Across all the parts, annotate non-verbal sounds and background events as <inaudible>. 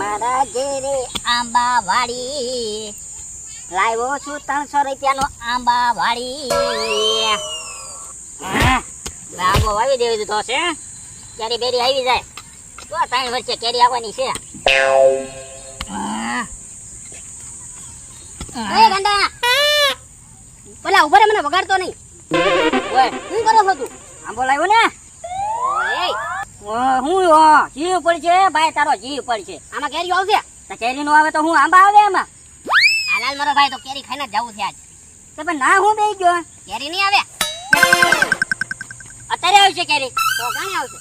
મારા ઘેરે આંબા વાળી લાવ્યો છું ત્રણસો રૂપિયાનો આંબા વાળી હા, આંબો વાવી દેવી દીધો છે કેરી બેરી આવી જાય? તો ત્રણ વર્ષે કેરી આવવાની છે. હા. પેલા ઊભા રે મને વગાડતો નહીં. શું કરો છો તું? આંબો લાવ્યો ને? હું જીવ પડશે ભાઈ તારો જીવ પડશે. આમાં કેરી આવશે? તો કેરી નો આવે તો હું આંબા આવે એમાં? હાલાલ મારો ભાઈ તો કેરી ખાઈને જવું છે આજ. તો પણ ના હું બેસી ગયો. કેરી નહીં આવે? અત્યારે આવશે કેરી. તો કાણે આવશે.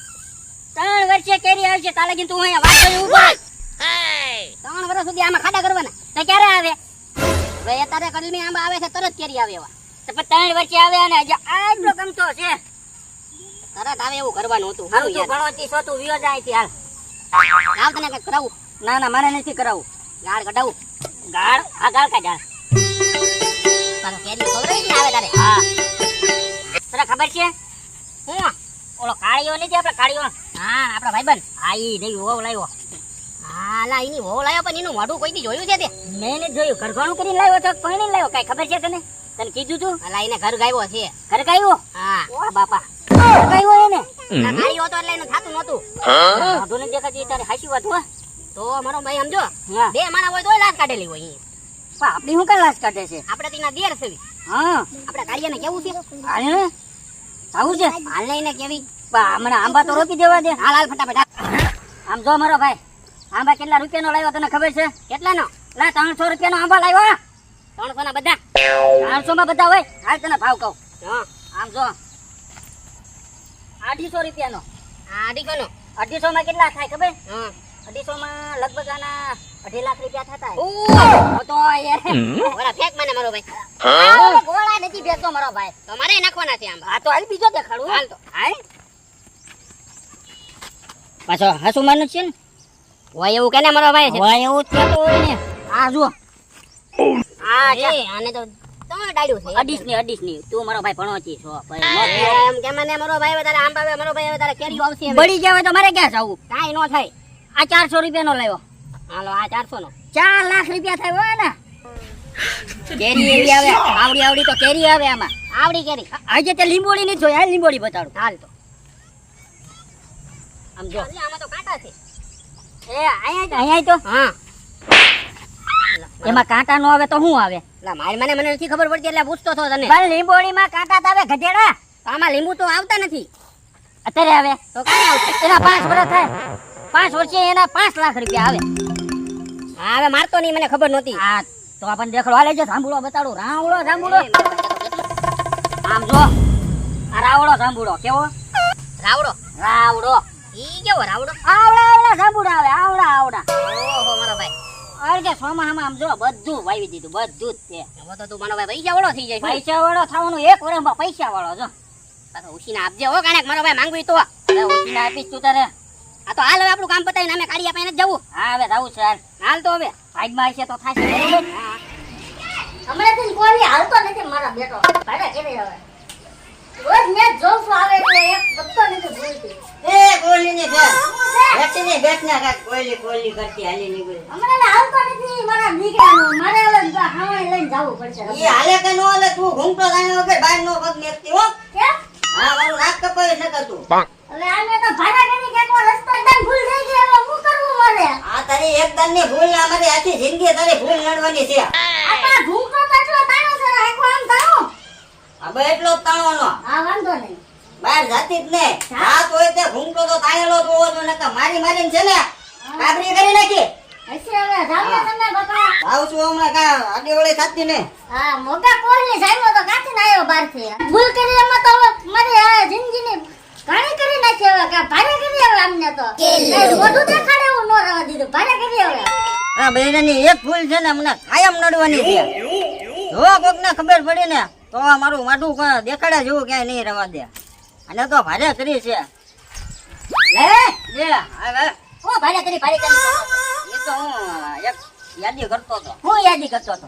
ત્રણ વર્ષે કેરી આવશે. તાલે કીધું તું અહીંયા વાત કરી ઊભો ત્રણ વર્ષ સુધી આમાં ખાડા કરવાના. તો ક્યારે આવે? ભાઈ અત્યારે કલમી આંબા આવે છે તરત કેરી આવે એવા. તો પણ ત્રણ વર્ષે આવે અને આજે આટલો ગમતો છે. તરત આવે એવું કરવાનું હતું. હારું તું ભણવાથી સો તું વિયો જાય થી હાલ. હાલ તને કઈ કરાવું. ના ના મારે નથી કરાવું. ગાળ કઢાવું. ગાળ? આ ગાળ કાઢ ગાળ તારો કેરી ખબર કે આવે તારે? હા. તને ખબર છે? હું. ઓલો કાળીઓ નથી આપણે કાળીઓ હા આપણો ભાઈબંધ. હા ઈ દેવી હોવ લાવ્યો હા લા એની હોવ લાવ્યો પણ એનું મોઢું કોઈ દી જોયું છે તે? મેં નથી જોયું. ઘરઘણું કરીને લાવ્યો તો કોઈ નહીં લાવ્યો કઈ ખબર છે તને? તને કીધું તું? અલા એને ઘર ગાયો છે. ઘર ગાયો હા. ઓ બાપા. ઘર એને ના હતો એટલે એનું થાતું નહોતું. મોઢું નથી દેખાતી તારે હાચી વાત હો. તો મારો ભાઈ સમજો બે માણા હોય તોય લાશ કાઢેલી હોય અહીં આપણી શું કઈ લાશ કાઢે છે? આપણે તેના દેર છે. હા. આપણે કાળિયાને કેવું છે? હાલે આવું છે? હાલ એને કેવી? હમણાં આંબા તો રોકી દેવા દે. હાલ હાલ ફટાફટ આમ જો મારો ભાઈ આંબા કેટલા રૂપિયાનો લાવ્યો તને ખબર છે? કેટલાનો? લા ત્રણસો રૂપિયાનો આંબા લાવ્યો ત્રણસો ના બધા? ત્રણસો માં બધા હોય? હાલ તને ભાવ કહું. આમ જો. અઢીસો રૂપિયાનો. અઢીસો નો અઢીસો માં કેટલા થાય ખબર? અઢીસો માં લગભગ આના અઢી લાખ રૂપિયા થતા. તો એ ઓલા ફેંક મને મારો ભાઈ. ગોળા નથી ફેંકતો મારો ભાઈ. તો મારે નાખવાના છે આમ. આ તો હાલ બીજો દેખાડું હાલ તો. હાલ. પાછો હાસુ માનું છે ને? હોય એવું કેને મારો ભાઈ હોય એવું જ કેતો હોય ને. આ જો આ છે આને તો તમે ડાળ્યું છે અડીસની અડીસની તું મારો ભાઈ ભણોચી છો એમ કે મને મારો ભાઈ વધારે આમ ભાવે મારો ભાઈ વધારે કેરી આવશે બળી જાય તો મારે ક્યાં જવું? કાઈ નો થાય. આ ચારસો રૂપિયા નો લાવ્યો. હાલો આ ચારસો નો ચાર લાખ રૂપિયા થાય હોય ને. કેરી એવી આવે. આવડી આવડી તો કેરી આવે આમાં. આવડી કેરી. આજે તે લીંબોડી ની જોઈ હાલ લીંબોડી બતાડું. હાલ તો. આમ જો. આમાં તો કાંટા છે. એ અહીંયા અહીંયા તો હા. એમાં કાંટા નો આવે તો શું આવે? મારી મને મને નથી ખબર પડતી એટલે પૂછતો છો તને. પણ લીંબોડી માં કાંટા આવે ગધેડા. આમાં લીંબુ તો આવતા નથી. અત્યારે આવે. તો કઈ આવશે? એના પાંચ વર્ષ થાય. પાંચ વર્ષે એના પાંચ લાખ રૂપિયા આવે. હા હવે મારતો નહીં મને ખબર નહોતી. હા તો આપણને દેખડો. હાલે જો સાંભળો બતાડો. રાવળો સાંભળો. આમ જો. આ રાવળો સાંભળો. કેવો? રાવડો રાવડો ઈ કેવો રાવડો આવડા આવડા સાંભળો આવે. આવડા આવડા. અરે કે સોમાહામાં આમ જો બધું વાવી દીધું બધું જ તે. હવે તો તું મને ભાઈ પૈસા વાળો થઈ જાય. પૈસા વાળો થવાનું એક વર્ષમાં પૈસા વાળો જો પાછો ઉછીને આપજે હો કાણે મારો ભાઈ માંગવી તો. અરે ઉછીને આપીશ તું તારે. આ તો હાલ હવે આપણું કામ પતાવીને અમે કાઢી આપીને જવું. હા હવે જવું છે હાલ. હાલ તો હવે. ભાગમાં હશે તો થશે. હમણાંથી જ કોઈ હાલતો નથી મારા બેટો. ભાડા કેવી હવે? રોજ મેચ જોઉં છું આવે એટલે એક બધો નથી ભૂલતી એ કોયલીની બેન. બેઠીની બેઠના કાંઈક કોયલી કોયલી કરતી હાલી નીકળી. હમણાં ને હાલતો નથી મારા દીકરાનો. મારે હવે હાવણે લઈને જવું પડશે ઈ હાલે કે નો હાલે તું ઘૂમતો થાય વગર બહાર નો પગ મેકતી હો. કેમ હા મારું નાક કપાયું છે કે તું હવે આને તો ભાડા કરી કે રસ્તો એકદમ ભૂલ થઈ ગઈ હવે શું કરવું મારે? આ તારી એકદમની ભૂલ ના અમારી આખી જિંદગી તારી ભૂલ લડવાની છે. તાણો આખો આમ હવે એટલો જ તાણવાનો. હા વાંધો નહીં. બહાર જાતી જ ને. રાત હોય તે ઘૂમતો તો તાયેલો જ હોવો જોઈએ નકર મારી મારીને છે ને કાબરી કરી નાખી. હશે હવે જાવ તમે બાપા આવું છું હમણાં કા આડી ઓળી થતી ને. હા મોટા કોહલી જાયમો તો કાચી ના આવ્યો બહારથી. ભૂલ કરી એમાં તો મારી આ જિંદગીની ઘણી કરી નાખી હવે કા ભારે કરી હવે અમને તો. મોઢું દેખાડે એવું ન રહેવા દીધું ભારે કરી હવે. આ બહેરાની એક ભૂલ છે ને મને કાયમ નડવાની છે. જો કોક ને ખબર પડી ને તો મારું માથું ક- દેખાડ્યા જેવું ક્યાંય નહીં રવા દે. અને તો ભારે કરી છે. હું ભારે કરી ભારે કરી. એ તો હું એક યાદી કરતો હતો. હું યાદી કરતો હતો?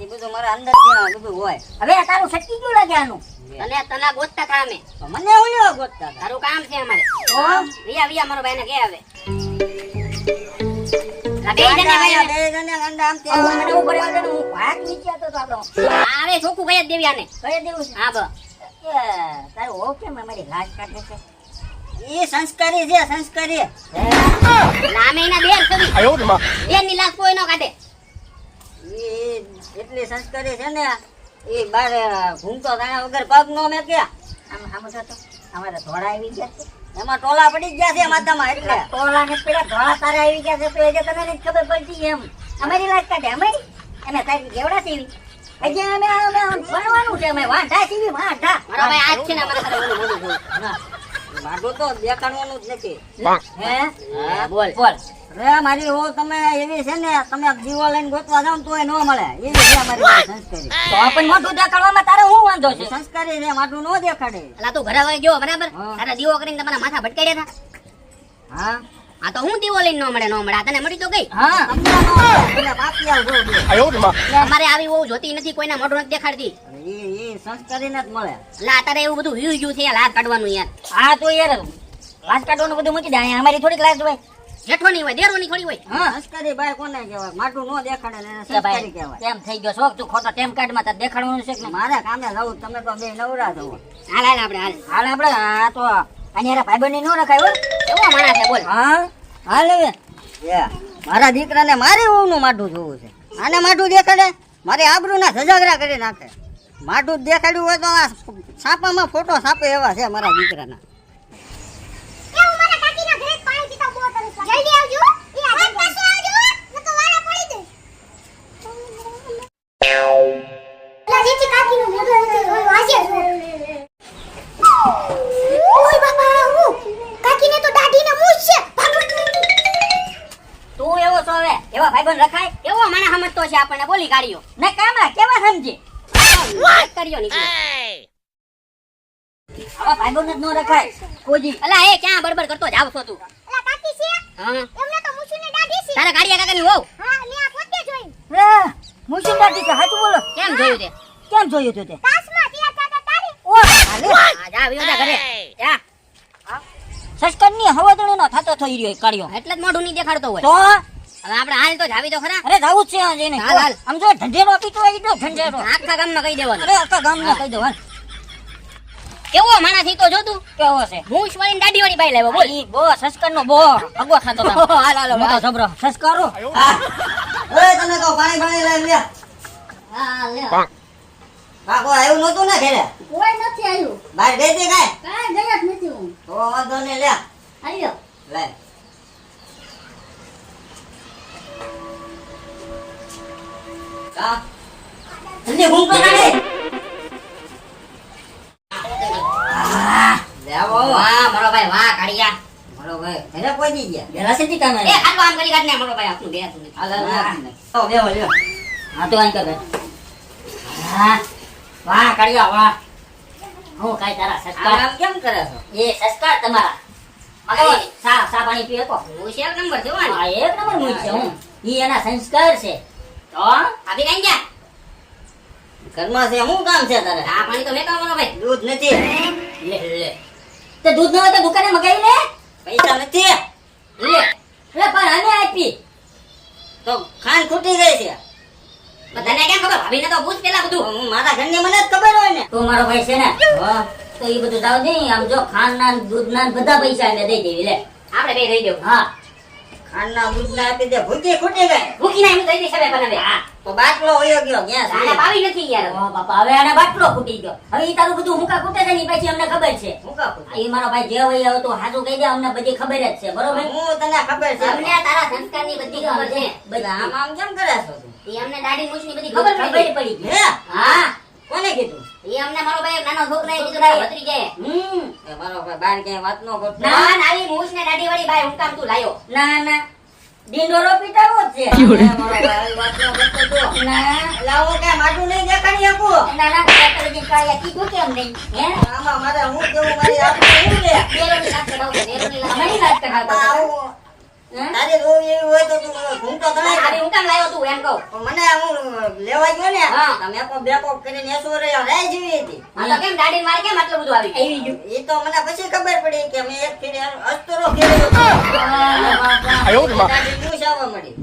એ બધું મારા અંદર બધું હોય. હવે તારું સટકી ગયું લાગે આનું? તને તને ગોતતા તો મને ઓલ્યો ગોતતા. તારું કામ છે અમારે. વિયા વિયા મારો ભાઈને કે આવે. હું હવે એ તારું હોવ કેમ અમારી લાજ કાઢે છે? એ સંસ્કારી છે સંસ્કારી. નામે એના બેન સવી બેનની લાશ કોઈ ન કાઢે. એ એટલી સંસ્કારી છે ને એ બાર ઘૂમતો તાણા વગર પગ નો મેં કે આમ આમ તો અમારે ધોળા આવી ગયા છે. એમાં ટોલા પડી ગયા છે માથામાં એટલે. ટોળા ને પેલા ધોળા તારે આવી ગયા છે તો એ તમે નથી ખબર પડતી એમ. અમારી લાજ કાઢે અમારી? અમે તારી કેવડા સીવી હજી અમે અમે ભણવાનું છે અમે વાંઢા સીવી વાંઢા. ભાઈ આજ છે ને અમારે તારે ઓલું મોઢું જોવું. ના, મારું તો દેખાડવાનું જ નથી. હે. હા, બોલ. બોલ. અરે મારી ઓ તમે એવી છે ને તમે દીવો લઈને ગોતવા જાવ ને તોય ન મળે. એવી છે મારી પાસે સંસ્કારી તો પણ મોઢું દેખાડવામાં તારે શું વાંધો છે? સંસ્કારી છે માટું ન દેખાડે. અલા તું ઘરે હવે ગયો બરાબર? હા. તારા દીવો કરીને તમારા માથા ભટકાડ્યા હતા હા. આ તો હું દીવો લઈને ન મળે ન મળે. આ તને મળી તો ગઈ? હા. તમને ન મળે. એટલે બાપી આવ. અમારે બહુ જોતી નથી કોઈના મોઢું નથી દેખાડતી. ઈ સંસ્કારીને જ મળે. એટલે આ તારે એવું બધું વ્યૂ છે લાભ કાઢવાનું યાર. હા તો યાર લાજ કાઢવાનું બધું મૂકી દે. અહીંયા અમારી થોડીક લાજ હોય. જેઠવાની હોય દેરવાની થોડી હોય. હા. સંસ્કારી ભાઈ કોને કહેવાય? માટું નો દેખાડે ને એને ભાઈ સંસ્કારી કહેવાય. કેમ થઈ ગયો શોખ તું ખોટો ટેમ કાર્ડમાં તાર દેખાડવાનું છે કે? મારે કામે જવું તમે તો બે નવરા થવો હાલ હાલ આપણે હાલ. હાલ આપણે આ તો અહીંયા ભાઈબંધ નો રખાય હોય એવો માણસ છે બોલ. હા? હાલ હવે. મારા દીકરાને મારી વહુનું માટું જોવું છે. આને માટું દેખાડે? મારી આબરૂના સજાગરા કરી નાખે. માટું જ દેખાડ્યું હોય તો આ છાપામાં ફોટો છાપે એવા છે મારા દીકરાના. મોઢું તો દાઢીને મૂછ છે. ભાગો તું એવો છો હવે? એવા ભાઈબંધ રખાય? એવો માણસ સમજતો છે આપણને. બોલી કાઢ્યો ને કામા કેવા સમજે? કર્યો નીકળ્યો આવા ભાઈબંધ જ રખાય કોઈ અલા એ ક્યાં બડબડ કરતો જ આવશો તું લા કાકી છે હા એમને તો મૂછુને દાઢી છે તારા ગાડિયા કાકાની વહુ હા લે આ પોતે જોઈ રે મુશિન દાદી કે હાચું બોલો કેમ જોયું તે કેમ જોયું તું તે કાસમાં ત્યાં તાતા તારી ઓ હાલે આ જા આવ્યો ઘરે જા સસ્કનની હવાદણી નો થતો થઈ રહ્યો કાર્યો એટલે જ મોઢું નહીં દેખાડતો હોય તો હવે આપણે હાલ તો જાવી તો ખરા. અરે જાવું જ છે આજે ને હાલ, હાલ. આમ જો ઢંઢેરો આપી તો એટલો ઢંઢેરો આખા ગામમાં કહી દેવાનું. અરે આખા ગામને કહી દો કેવો માણસ ઈ તો જો તું. કેવો છે? હું વાળી દાઢી વાળી બાઈ લાવ્યો બોલ. ઈ બો સસ્કર નો બો અગો ખાતો તો <laughs> હાલ હાલ. મોટો જબરો. સસ્કારો? ઓય તમે તો પાણી પાણી લઈ લે હા લે કાકો આવ્યું નતું ને ઘરે? કોઈ નથી આવ્યું. બહાર બેસી કાંઈ? કાંઈ ગયા જ નથી હું. તો વાંધો ને લે આવ્યો. લે કા? ઘૂમતો કાઢે લે વાહ મારો ભાઈ વાહ કાઢિયા મારો ભાઈ ઘરે પહોંચી ગયા. બેલા છે કામે એ ખાટલો આમ કરી કાઢ ને મારો ભાઈ આપણું બે તું. હાલ હાલ હાલ. તો બેહો લ્યો હા તો અહીં કરે. હા. વાહ કાઢ્યા વાહ. હું કાંઈ તારા સસ્કાર કામ કેમ કરે છો? એ સસ્કાર તમારા. મગર સા સા પાણી પીએ કો હું નંબર છે હો આ એક નંબર મૂળ છે હું. ઈ એના સંસ્કાર છે. તો? આપી કાંઈ ગયા? ઘરમાં છે શું કામ છે તારે? આ પાણી તો મેકાવો મારો ભાઈ. દૂધ નથી. લે લે. તે દૂધ ન હોય તો દુકાને મગાવી લે. પૈસા નથી. લે. લે પણ અમે આપી. તો ખાન ખૂટી ગઈ છે. તને કેમ ખબર? ભાભીને તો પૂછ પેલા બધું. હું મારા ઘરની મને જ ખબર હોય ને. તો મારો ભાઈ છે ને? તો એ બધું જાવ નહીં આમ જો ખાન ના દૂધ ના બધા પૈસા એને દઈ દેવી લે. આપણે બે રહી દેવું. હા. ખાંડના દૂધના આપી દે ભૂખી ખૂટી ગઈ. ભૂખી ના એમ દઈ દે ભાઈ બનાવે હા તો બાટલો વયો ગયો ક્યાં આને પાવી નથી યાર. ઓ બાપા હવે આને બાટલો ખૂટી ગયો. હવે ઈ તારું બધું મુકા ખૂટે છે ની પછી અમને ખબર છે. મુકા ખૂટે? એ મારો ભાઈ જે હોય હવે તો હાજુ કહી દે અમને બધી ખબર જ છે બરોબર? હું તને ખબર છે. અમને તારા સંસ્કારની બધી ખબર છે. બધા આમ આમ કેમ કરે છો તું? ઈ અમને દાઢી મૂછની બધી ખબર પડી પડી ગઈ? હે હા. કોને કીધું? ઈ અમને મારો ભાઈ નાનો છોકરો એ કીધું તારા ભત્રીજાએ. હમ. મારો ભાઈ બાર ક્યાંય વાત ન કરતો. ના ના આવી મૂછ ને દાઢી વાળી બાઈ હું કામ તું લાયો. ના ના. ડીંડોરો પીટાવો છે. મારો ભાઈ વાત ન કરતો તો. ના. એટલે હું માટું નહીં દેખાડી શકું. ના ના ડોક્ટરજી કાળિયા કીધું કેમ નહીં? હે? આમાં મારા હું કેવું મારી આબરૂ શું લે? બેરોની લાત કઢાવતો, બેરોની લાત. અમારી તારી રોગ એવી હોય તો તું હું તો તણાઈ આવી હું કામ લાવ્યો તું એમ કહું. પણ મને હું લેવા ગયો ને હા. તમે કો બેકો કરીને એસો રે રાય જીવી હતી. હા તો કેમ ગાડી મારે કેમ આટલું બધું આવી આવી ગયું. એ તો મને પછી ખબર પડી કે મેં એક ફેરે અસ્તરો ફેર્યો હતો. આ, દાઢી ન્યૂઝ આવવા મળી.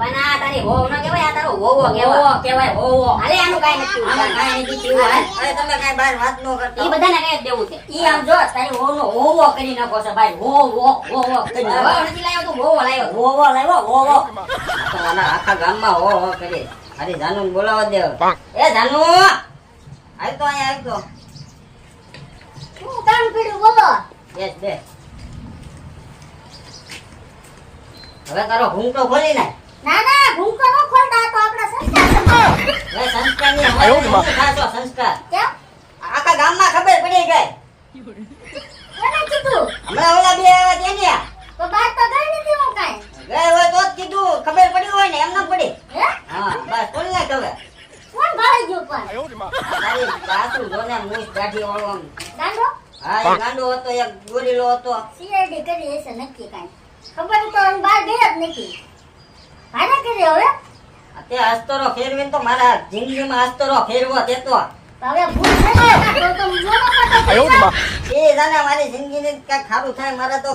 આ તારી ન કહેવાય આ તારો હોવો કેવો કેવાય હોવો હાલે આનું કાંઈ કાંઈ તમે કાંઈ બહાર વાત ન ઈ બધાને જ દેવું હોવનો હોવો કરી નાખો છે ભાઈ હોવો ગામમાં હો હો કરી અરે જાનુ બોલાવા દે એ જાનુ આય તો તો શું કામ કર્યું હવે તારો હું તો ખોલી નાખ. ના ના ભૂકો નો ખોલતા તો આપણા સંસ્કાર છે. હવે સંસ્કારની અમારે માં. ખાસો સંસ્કાર. કેમ? આખા ગામમાં ખબર પડી ગઈ કોને કીધું? હમણાં ઓલા બે આવ્યા તે આ. તો બાર તો ગઈ નથી હું કાઈ. ગઈ હોય તો જ કીધું. ખબર પડી હોય ને એમ ન પડી. હે? હા બસ કોણ ને હવે. કોણ ભાળી ગયું પણ? આ તારી સાસુ જોને મૂછ દાઢી વાળો આમ. દાંડો હા એ ગાંડો હતો એક ગોરીલો હતો. સીઆઈડી કરી હશે નક્કી કાઈ. ખબર તો બહાર ગયા જ નથી. ભારે કરી હવે? તે આસ્તરો ફેરવીને તો મારા જિંદગીમાં આસ્તરો ફેરવો તે તો. તો હવે ભૂલ થઈ ગઈ તો તો મોટો પૈસા એ જાણે મારી જિંદગીને કાંઈક ખારું થાય મારે તો